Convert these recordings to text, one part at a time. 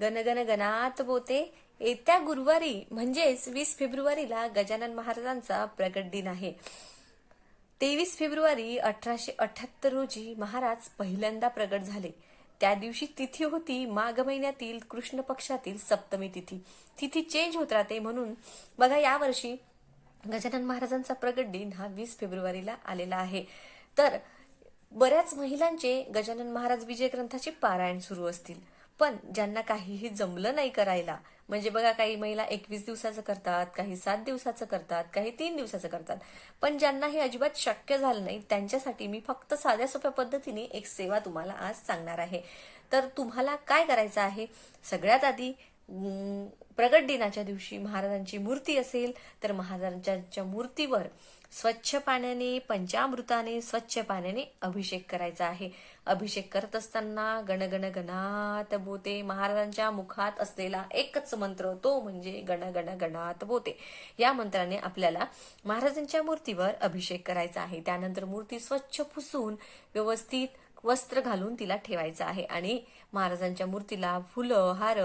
गणगण गणात बोते. येत्या गुरुवारी म्हणजेच वीस फेब्रुवारीला गजानन महाराजांचा प्रगट दिन आहे. तेवीस फेब्रुवारी अठराशे अठ्याहत्तर रोजी महाराज पहिल्यांदा प्रगट झाले. त्या दिवशी तिथी होती माघ महिन्यातील कृष्ण पक्षातील सप्तमी तिथी. तिथी चेंज होत राहते म्हणून बघा यावर्षी गजानन महाराजांचा प्रगट दिन हा वीस फेब्रुवारीला आलेला आहे. तर बऱ्याच महिलांचे गजानन महाराज विजय ग्रंथाचे पारायण सुरू असतील. पण ज्यांना काहीही जमलं नाही करायला म्हणजे बघा काही महिला एकवीस दिवसाचं करतात काही सात दिवसाचं करतात काही तीन दिवसाचं करतात पण ज्यांना हे अजिबात शक्य झालं नाही त्यांच्यासाठी मी फक्त साध्या सोप्या पद्धतीने एक सेवा तुम्हाला आज सांगणार आहे. तर तुम्हाला काय करायचं आहे? सगळ्यात आधी प्रगट दिनाच्या दिवशी महाराजांची मूर्ती असेल तर महाराजांच्या मूर्तीवर स्वच्छ पाण्याने पंचामृताने स्वच्छ पाण्याने अभिषेक करायचा आहे. अभिषेक करत असताना गणगण गणात बोते महाराजांच्या मुखात असलेला एकच मंत्र तो म्हणजे गण गणात बोते या मंत्राने आपल्याला महाराजांच्या मूर्तीवर अभिषेक करायचा आहे. त्यानंतर मूर्ती स्वच्छ पुसून व्यवस्थित वस्त्र घालून तिला ठेवायचं आहे. आणि महाराजांच्या मूर्तीला फुलं हार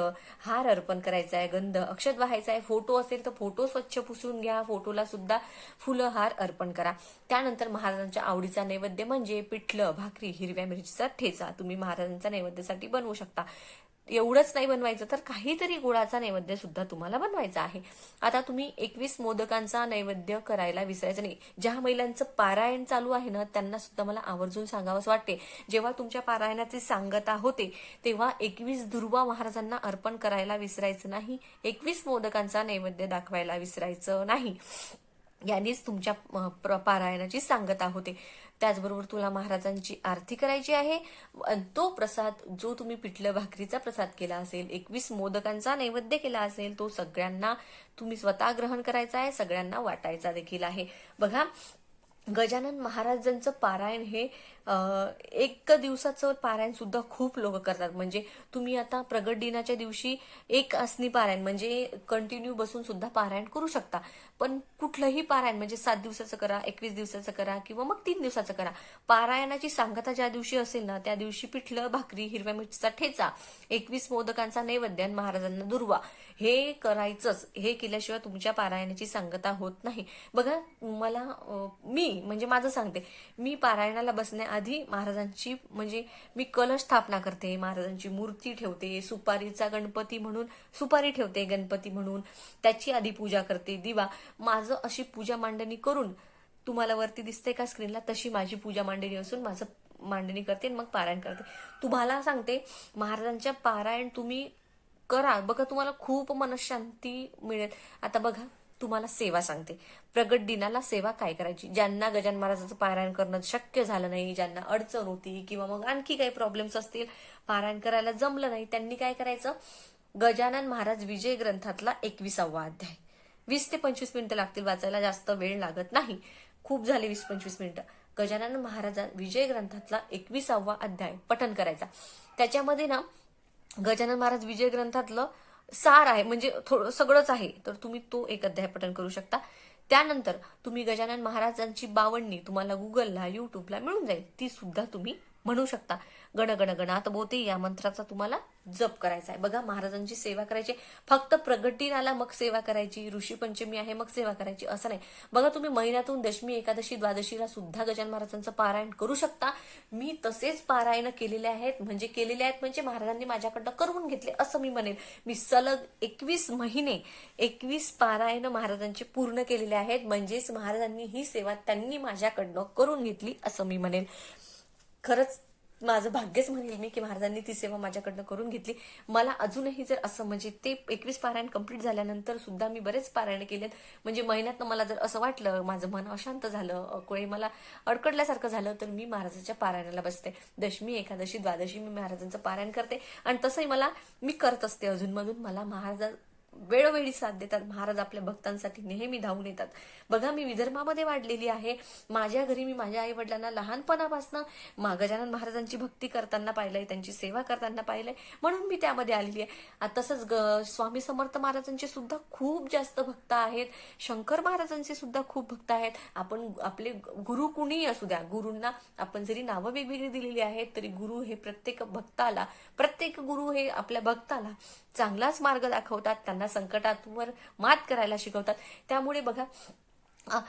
हार अर्पण करायचा आहे गंध अक्षत व्हायचा आहे. फोटो असेल तर फोटो स्वच्छ पुसून घ्या. फोटोला सुद्धा फुलं हार अर्पण करा. त्यानंतर महाराजांच्या आवडीचा नैवेद्य म्हणजे पिठलं भाकरी हिरव्या मिरचीचा ठेचा. तुम्ही महाराजांच्या नैवेद्यासाठी बनवू शकता. एवढंच नाही बनवायचं तर काहीतरी गुळाचा नैवेद्य सुद्धा तुम्हाला बनवायचा आहे. आता तुम्ही एकवीस मोदकांचा नैवेद्य करायला विसरायचं नाही. ज्या महिलांचं पारायण चालू आहे ना त्यांना सुद्धा मला आवर्जून सांगावंच वाटते. जेव्हा तुमच्या पारायणाची सांगता होते तेव्हा एकवीस दुर्वा महाराजांना अर्पण करायला विसरायचं नाही. एकवीस मोदकांचा नैवेद्य दाखवायला विसरायचं नाही. यांनीच तुमच्या प्र- पारायणाची सांगता होते त्याचबरोबर तुला महाराजांची आरती करायची आहे. तो प्रसाद जो तुम्ही पिठलं भाकरीचा प्रसाद केला असेल एकवीस मोदकांचा नैवेद्य केला असेल तो सगळ्यांना तुम्ही स्वतः ग्रहण करायचा आहे सगळ्यांना वाटायचा देखील आहे. बघा गजानन महाराजांचं पारायण हे एक दिवसाचं पारायण सुद्धा खूप लोक करतात. म्हणजे तुम्ही आता प्रगट दिनाच्या दिवशी एक असनी पारायण म्हणजे कंटिन्यू बसून सुद्धा पारायण करू शकता. पण कुठलंही पारायण म्हणजे सात दिवसाचं करा एकवीस दिवसाचं करा किंवा मग तीन दिवसाचं करा. पारायणाची सांगता ज्या दिवशी असेल ना त्या दिवशी पिठलं भाकरी हिरव्या मिरचीचा ठेचा एकवीस मोदकांचा नैवेद्य आणि महाराजांना दुर्वा. हे करायचंच. हे केल्याशिवाय तुमच्या पारायणाची सांगता होत नाही. बघा मला मी मी म्हणजे माझं सांगते. मी पारायणाला बसण्याआधी महाराजांची म्हणजे मी कलश स्थापना करते महाराजांची मूर्ती ठेवते सुपारीचा गणपती म्हणून सुपारी ठेवते गणपती म्हणून त्याची आधी पूजा करते. दिवा माझं अशी पूजा मांडणी करून तुम्हाला वरती दिसते का स्क्रीनला तशी माझी पूजा मांडणी असून माझं मांडणी करते आणि मग पारायण करते. तुम्हाला सांगते महाराजांच्या पारायण तुम्ही करा. बघा तुम्हाला खूप मनशांती मिळेल. आता बघा तुम्हाला सेवा सांगते. प्रगट दिनाला सेवा काय करायची? ज्यांना गजान महाराजाचं पारायण करणं शक्य झालं नाही ज्यांना अडचण होती किंवा मग आणखी काही प्रॉब्लेम्स असतील पारायण करायला जमलं नाही त्यांनी काय करायचं? गजानन महाराज विजय ग्रंथातला एकविसावा अध्याय. वीस ते पंचवीस मिनिटं लागतील वाचायला जास्त वेळ लागत नाही. खूप झाले वीस पंचवीस मिनिटं. गजानन महाराजा विजय ग्रंथातला एकविसावा अध्याय पठन करायचा. त्याच्यामध्ये ना गजानन महाराज विजय ग्रंथातलं सार आहे म्हणजे थोडं सगळंच आहे तर तुम्ही तो एक अध्याय पठण करू शकता. त्यानंतर तुम्ही गजानन महाराजांची बावणणी तुम्हाला गुगलला युट्यूबला मिळून जाईल. ती सुद्धा तुम्ही म्हणू शकता. गण गण गणात बोते या मंत्राचा तुम्हाला जप करायचा आहे. बघा महाराजांची सेवा करायची. फक्त प्रगट आला मग सेवा करायची. ऋषी पंचमी आहे मग सेवा करायची. असं नाही. बघा तुम्ही महिन्यातून दशमी एकादशी द्वादशीला सुद्धा गजान महाराजांचं पारायण करू शकता. मी तसेच पारायण केलेले आहेत. म्हणजे केलेले आहेत म्हणजे महाराजांनी माझ्याकडनं करून घेतले असं मी म्हणेन. मी सलग एकवीस महिने एकवीस पारायण महाराजांचे पूर्ण केलेले आहेत. म्हणजेच महाराजांनी ही सेवा त्यांनी माझ्याकडनं करून घेतली असं मी म्हणेन. खरंच माझं भाग्यच म्हणेल मी की महाराजांनी ती सेवा माझ्याकडनं करून घेतली. मला अजूनही जर असं म्हणजे ते एकवीस पारायण कंप्लीट झाल्यानंतर सुद्धा मी बरेच पारायण केलेत म्हणजे महिन्यातनं मला जर असं वाटलं माझं मन अशांत झालं कोणी मला अडकडल्यासारखं झालं तर मी महाराजांच्या पारायणाला बसते. दशमी एकादशी द्वादशी मी महाराजांचं पारायण करते. आणि तसंही मला मी करत असते अजूनमधून. मला महाराज वेळोवेळी साथ देतात. महाराज आपल्या भक्तांसाठी नेहमी धावून येतात. बघा मी विदर्भामध्ये वाढलेली आहे. माझ्या घरी मी माझ्या आई वडिलांना लहानपणापासून मा गजानन महाराजांची भक्ती करताना पाहिलंय त्यांची सेवा करताना पाहिलंय. म्हणून मी त्यामध्ये आलेली आहे. तसंच ग- स्वामी समर्थ महाराजांचे सुद्धा खूप जास्त भक्त आहेत. शंकर महाराजांचे सुद्धा खूप भक्त आहेत. आपण आपले गुरु कुणीही असू द्या गुरूंना आपण जरी नावं वेगवेगळी दिलेली आहेत तरी गुरु हे प्रत्येक भक्ताला प्रत्येक गुरु हे आपल्या भक्ताला चांगलाच मार्ग दाखवतात. त्यांना संकटांवर मात करायला शिकवतात. त्यामुळे बघा आ,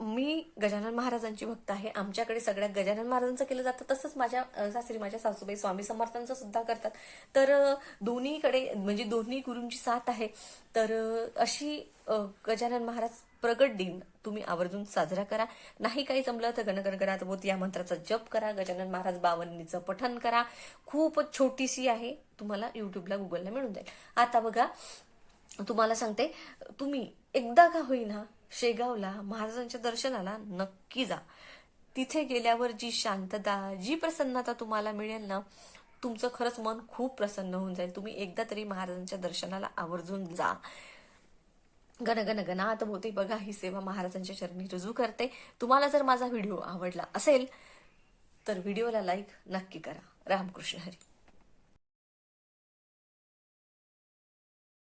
मी गजानन महाराजांची भक्त आहे. आमच्याकडे सगळ्या गजानन महाराजांचं केलं जातं तसंच माझ्या सासरी माझ्या सासूबाई स्वामी समर्थांचं सुद्धा करतात. तर दोन्हीकडे म्हणजे दोन्ही गुरूंची साथ आहे. तर अशी गजानन महाराज प्रगट दिन तुम्ही आवर्जून साजरा करा. नाही काही जमलं तर गणगणगणात बोत या मंत्राचा जप करा. गजानन महाराज बावन्नीचं पठन करा. खूप छोटीशी आहे. तुम्हाला युट्यूबला गुगलला मिळून जाईल. आता बघा तुम्हाला सांगते तुम्ही एकदा का होईना शेगावला महाराजांच्या दर्शनाला नक्की जा. तिथे गेल्यावर जी शांतता जी प्रसन्नता तुम्हाला मिळेल ना तुमचं खरंच मन खूप प्रसन्न होऊन जाईल. तुम्ही एकदा तरी महाराजांच्या दर्शनाला आवर्जून जा. गणगण गणात होते बघा ही सेवा महाराजांच्या चरणी रुजू करते. तुम्हाला जर माझा व्हिडिओ आवडला असेल तर व्हिडिओला लाईक नक्की करा. रामकृष्ण हरी.